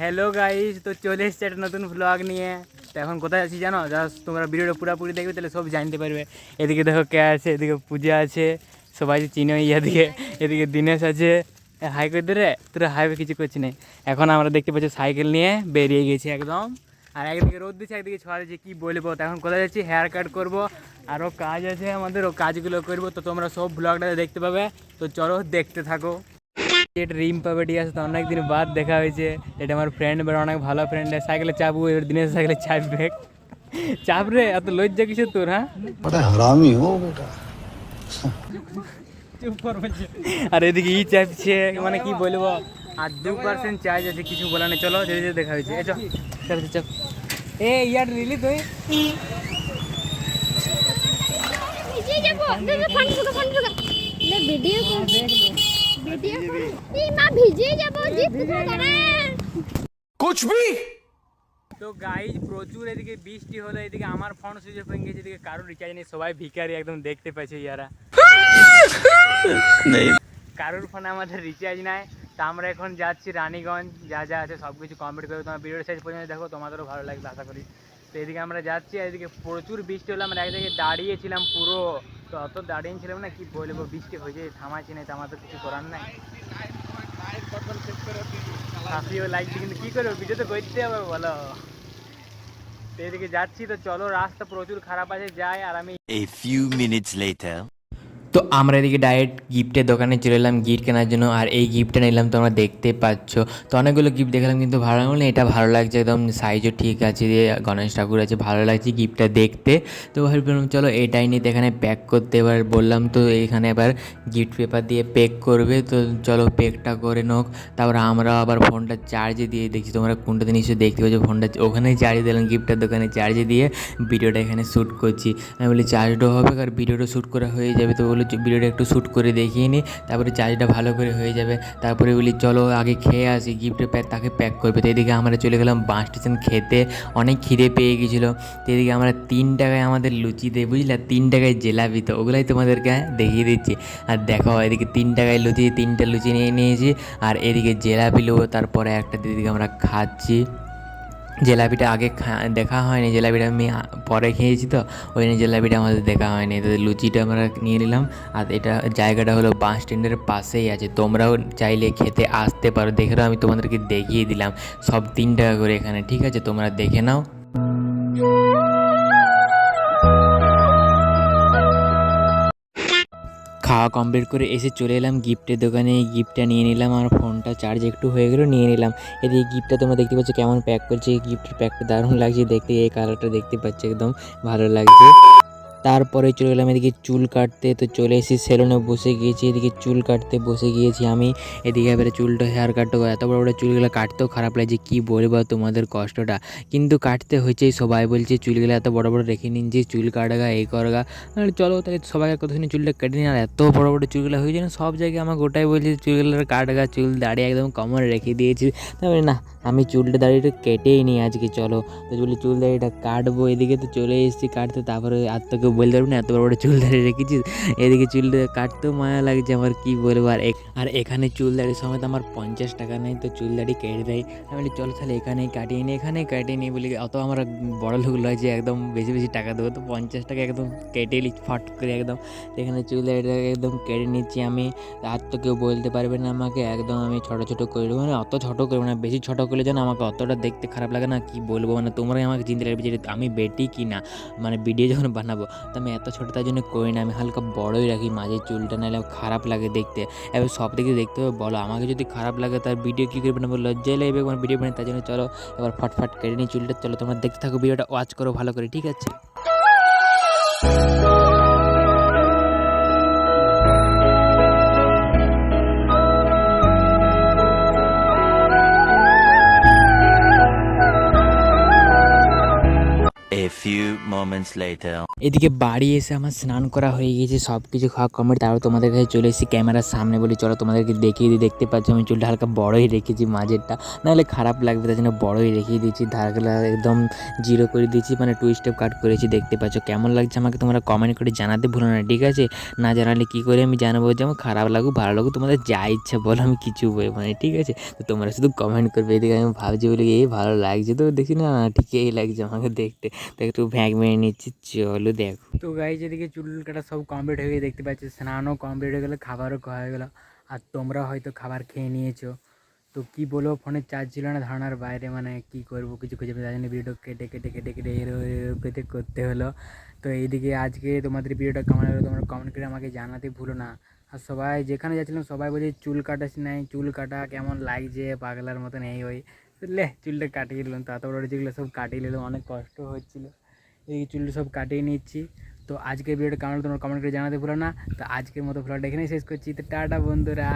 Hello guys তো চলে এসছে একটা নতুন ব্লগ নিয়ে। তো এখন কোথায় আছি জানো? জাস্ট তোমরা ভিডিওটা পুরোপুরি দেখবে, তাহলে সব জানতে পারবে। এদিকে দেখো কে আছে, এদিকে পূজা আছে, সবাই চিনো এদিকে এদিকে দিনেশ আছে। হাই করে দে রে তোরা হাইবে কিছু করছি না এখন আমরা দেখতে পাচ্ছি সাইকেল নিয়ে বেরিয়ে গেছি একদম। আর একদিকে রোদ দিচ্ছে একদিকে ছড়া দিচ্ছে কী বলব। এখন কোথায় যাচ্ছি? হেয়ার কাট করব। আরও কাজ আছে আমাদের, ও কাজগুলো করব। তো তোমরা সব ব্লগটা দেখতে পাবে। তো চলো দেখতে থাকো। এটা রিম পাবেটিয়ার সাথে অনেকদিন বাদ দেখা হয়েছে। এটা আমার ফ্রেন্ড এবার অনেক ভালো ফ্রেন্ড সাইকেলে চাপবো এবার দিনের সাইকেলে চাপবে। চাপ রে এত লজ্জা কিছু তোর হ্যাঁ? হারামি হো আর এদিকে ই চাপছে মানে কি বলব? আর দু পার্সেন্ট চার্জ আছে কিছু বলা নেই। চলো ধীরে দেখা হয়েছে। চল চাপ এ ইয়ার রিলি তুই ভিডিও কুছ ভি তো গাইজ প্রচুর এদিকে বৃষ্টি হলো এদিকে আমার ফোন সুইচ অফ হয়ে গেছে এদিকে কারোর রিচার্জ নেই সবাই ভিকারি একদম দেখতে পাচ্ছে ইয়ারা। কারোর ফোনে আমাদের রিচার্জ নাই তা আমরা এখন যাচ্ছি রানীগঞ্জ যা যা আছে সব কিছু কমপ্লিট করবে তোমার ভিডিও শেষ পর্যন্ত দেখো তোমাদেরও ভালো লাগবে আশা করি। তো এদিকে আমরা যাচ্ছি, আর এদিকে প্রচুর বৃষ্টি হলো, আমরা এক একদিকে দাঁড়িয়েছিলাম পুরো। তো অত দাঁড়িয়েছিলাম না, কি বলব, বৃষ্টি হয়েছে, থামাচ্ছি না তো কিছু করার নাই। হাসিও লাগছে, কিন্তু কী করব, ভিডিও তো করতে হবে, বলো। তো এদিকে যাচ্ছি, তো চলো, রাস্তা প্রচুর খারাপ আছে, যাই, আর আমি A few minutes later. তো আমরা এদিকে ডাইরেক্ট গিফটের দোকানে চলে এলাম, গিফট কেনার জন্য। আর এই গিফটটা নিলাম তোমরা দেখতে পাচ্ছ। তো অনেকগুলো গিফট দেখলাম কিন্তু ভালো লাগল এটা ভালো লাগছে একদম সাইজও ঠিক আছে দিয়ে গণেশ ঠাকুর আছে, ভালো লাগছে গিফটটা দেখতে। তো ভাবলাম চলো এটাই নিতে এখানে প্যাক করতে এবার বললাম তো এখানে এবার গিফট পেপার দিয়ে পেক করবে। তো চলো পেকটা করে নোক। তারপর আমরা আবার ফোনটা চার্জে দিয়ে দেখছি, তোমরা কোনটাতে নিশ্চয়ই দেখতে পাচ্ছ? ফোনটা ওখানেই চার্জে দিলাম গিফটের দোকানে চার্জে দিয়ে ভিডিওটা এখানে শ্যুট করছি। আমি বলি চার্জটাও হবে আর ভিডিওটা শ্যুট করা হয়ে যাবে। তো বলি ভিডিওটা একটু শ্যুট করে দেখিয়ে নিই তারপরে চার্জটা ভালো করে হয়ে যাবে। তারপরে বলি, চলো আগে খেয়ে আসি, গিফটের প্যাক, তাকে প্যাক করবে। তো এদিকে আমরা চলে গেলাম বাস স্টেশন খেতে। অনেক খিদে পেয়ে গেছিল। তো এদিকে আমরা তিন টাকায় আমাদের লুচি দেয় বুঝলে? তিন টাকায় জেলাপি তো, ওগুলাই তোমাদেরকে দেখিয়ে দিচ্ছি। আর দেখো, এদিকে তিন টাকায় লুচি, তিনটা লুচি নিয়ে নিয়েছি। আর এদিকে জেলাপি নেব তারপরে একটা দিদিকে আমরা খাচ্ছি। জেলাপিটা আগে দেখা হয়নি জেলাপিটা আমি পরে খেয়েছি তো, ওই জন্য জেলাপিটা আমাদের দেখা হয়নি। তো লুচিটা আমরা নিয়ে নিলাম, আর এটা জায়গাটা হলো বাস স্ট্যান্ডের পাশেই আছে। তোমরাও চাইলে খেতে আসতে পারো, দেখে আমি তোমাদেরকে দেখিয়ে দিলাম। সব তিন টাকা করে এখানে, ঠিক আছে? তোমরা দেখে নাও। খাওয়া কমপ্লিট করে এসে চলে এলাম গিফটের দোকানে। গিফটটা নিয়ে নিলাম আর ফোনটা চার্জ একটু হয়ে গেলো, নিয়ে নিলাম। এদিকে গিফটটা তোমরা দেখতে পাচ্ছ কেমন প্যাক করছে। গিফটের প্যাকটা দারুণ লাগছে দেখতে, এই কালারটা দেখতে পাচ্ছি একদম ভালো লাগছে। তারপরে চলে গেলাম এদিকে চুল কাটতে, তো চলে এসেছি সেলুনে বসে গিয়েছি, এদিকে চুল কাটতে বসে গিয়েছি আমি। এদিকে এবারে চুলটা হেয়ার কাটতে এত বড় বড় চুলগুলো কাটতেও খারাপ লাগছে কী বলব তোমাদের কষ্টটা। কিন্তু কাটতে হয়েছে সবাই বলছে চুলগুলো এত বড় বড় রেখে নিন যে চুল কাটগা এই করগা। চলো তাহলে সবাইকে কত শুনে চুলটা কেটে নিন আর এত বড় বড় চুলগুলো হয়েছে না, সব জায়গায় আমাকে গোটাই বলছে চুলগুলোর কাটগা, চুল দাঁড়িয়ে একদম কমন রেখে দিয়েছি। তারপরে না, আমি চুলটা দাড়িটা কেটেই নিই আজকে, চলো। তো চুল দাড়িটা কাটবো, এদিকে তো চলে এসেছি কাটতে, তারপরে আর তোকে বলতে পারব না, এত বড় বড় চুল দাড়ি রেখেছিস। এদিকে চুল কাটতেও মায়া লাগছে আমার, কি বলব? আর আর এখানে চুল দাড়ি সমেত আমার পঞ্চাশ টাকা নেই, তো চুল দাড়ি কেটে দেয়। আমি বলি, চলো তাহলে এখানেই কাটিয়ে নিই এখানেই কাটিয়ে নিই বলি, অত আমার বড় লোক লয় যে একদম বেশি বেশি টাকা দেবো। তো পঞ্চাশ টাকা একদম কেটে নিই ফট করে একদম। এখানে চুল দাড়িটা একদম কেটে নিচ্ছি আমি। আর তো কেউ বলতে পারবে না আমাকে, একদম আমি ছোটো ছোটো করে দেবো। মানে অত ছোটো করব না, বেশি ছোটো করলে যেন আমাকে অতটা দেখতে খারাপ লাগে না, কি বলব? মানে তোমরাই আমাকে চিনতে লাগবে যে আমি বেটি কি না মানে ভিডিও যখন বানাবো তো আমি এত ছোটো, তার জন্য করি না। আমি হালকা বড়ই রাখি, মাঝে চুলটা নাহলে খারাপ লাগে দেখতে। এবার সব দিকে দেখতে হবে, বলো আমাকে যদি খারাপ লাগে তার ভিডিও কী করে বানাবো? লজ্জাই লাগবে আমার ভিডিও বানাই তার জন্য চলো এবার ফটফট কেটে নিই চুলটা। চলো তোমরা দেখতে থাকো ভিডিওটা ওয়াচ করো, ভালো করে, ঠিক আছে? Few moments later. এদিকে বাড়ি এসে আমার স্নান করা হয়ে গেছে সব কিছু খাওয়া কমপ্লিট। তারপর তোমাদের কাছে চলে এসেছি ক্যামেরার সামনে বলি, চলো তোমাদেরকে দেখিয়ে দিই, দেখতে পাচ্ছ আমি চুলটা হালকা বড়ই রেখেছি মাঝেরটা। নাহলে খারাপ লাগবে, তার জন্য বড়ই রেখে দিয়েছি, ধারগুলা একদম জিরো করে দিয়েছি মানে টু স্টেপ কাট করেছি, দেখতে পাচ্ছ। কেমন লাগছে আমাকে তোমরা কমেন্ট করে জানাতে ভুলো না, ঠিক আছে? না জানালে কী করে আমি জানাব যে আমার খারাপ লাগুক, ভালো লাগুক, তোমাদের যা ইচ্ছা বলো, আমি কিছু বলব না, ঠিক আছে? তো তোমরা শুধু কমেন্ট করবে, এদিকে আমি ভাবছি বলি, এই ভালো লাগছে তো, দেখি না, ঠিক এই লাগছে আমাকে দেখতে। তো একটু ভ্যাগ মেরে নিচ্ছি, চলো দেখো। তো গাই যেদিকে চুল কাটা সব কমপ্লিট হয়ে গিয়ে দেখতে পাচ্ছি, স্নানও কমপ্লিট হয়ে গেলো, খাবারও খাওয়া হয়ে গেলো। আর তোমরা হয়তো খাবার খেয়ে নিয়েছো। তো কি বলব ফোনে চার্জ ছিল না, ধারণার বাইরে মানে কি করব, কিছু খুঁজে তাই জন্য ভিডিও কেটে কেটে কেটে কেটে এরো কেটে করতে হলো। তো এইদিকে আজকে তোমাদের ভিডিওটা কেমন লাগল, তোমরা কমেন্ট করে আমাকে জানাতে ভুলো না। আর সবাই যেখানে যাচ্ছিলাম, সবাই বলছে, চুল কাটাস নাই, চুল কাটা, কেমন লাগছে, পাগলার মতন এই ওই। লে, চুলটা কাটিয়ে নিলাম তো এত যেগুলো সব কাটিয়ে নিলাম, অনেক কষ্ট হচ্ছিল। এই চুলটা সব কাটিয়ে নিচ্ছি। তো আজকের ভিডিওটা কেমন তোমার কমেন্ট করে জানাতে ভুলো না। তো আজকের মতো ভ্লগটা এখানেই শেষ করছি। তো টাটা বন্ধুরা।